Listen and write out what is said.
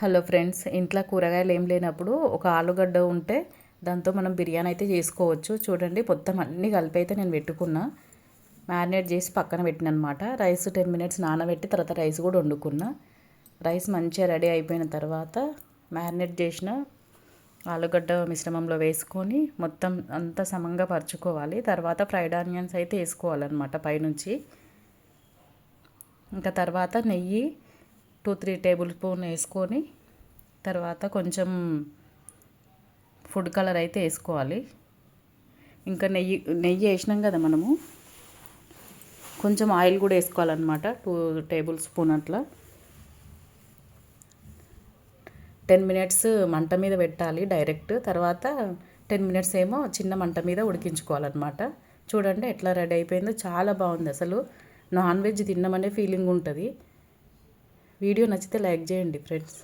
Hello friends ఇంట్లో కూరగాయలు ఏం లేనప్పుడు ఒక ఆలుగడ్డ ఉంటే దాంతో మనం బిర్యానీ అయితే చేసుకోవచ్చు. చూడండి మొత్తం అన్నీ కలిపి అయితే నేను పెట్టుకున్నా. మ్యారినేట్ చేసి పక్కన పెట్టిన అనమాట రైస్ టెన్ మినిట్స్ నానబెట్టి తర్వాత రైస్ కూడా వండుకున్నా. రైస్ మంచిగా రెడీ అయిపోయిన తర్వాత మ్యారినేట్ చేసిన ఆలుగడ్డ మిశ్రమంలో వేసుకొని మొత్తం అంతా సమంగా పరుచుకోవాలి. తర్వాత ఫ్రైడ్ ఆనియన్స్ అయితే వేసుకోవాలన్నమాట పైనుంచి. ఇంకా తర్వాత నెయ్యి టూ త్రీ టేబుల్ స్పూన్ వేసుకొని తర్వాత కొంచెం ఫుడ్ కలర్ అయితే వేసుకోవాలి. ఇంకా నెయ్యి నెయ్యి వేసినాం కదా మనము. కొంచెం ఆయిల్ కూడా వేసుకోవాలన్నమాట టూ టేబుల్ స్పూన్ అట్లా. టెన్ మినిట్స్ మంట మీద పెట్టాలి డైరెక్ట్. తర్వాత టెన్ మినిట్స్ ఏమో చిన్న మంట మీద ఉడికించుకోవాలన్నమాట. చూడండి ఎట్లా రెడీ అయిపోయిందో చాలా బాగుంది అసలు. నాన్ వెజ్ తిన్నామనే ఫీలింగ్ ఉంటుంది. వీడియో నచ్చితే లైక్ చేయండి ఫ్రెండ్స్.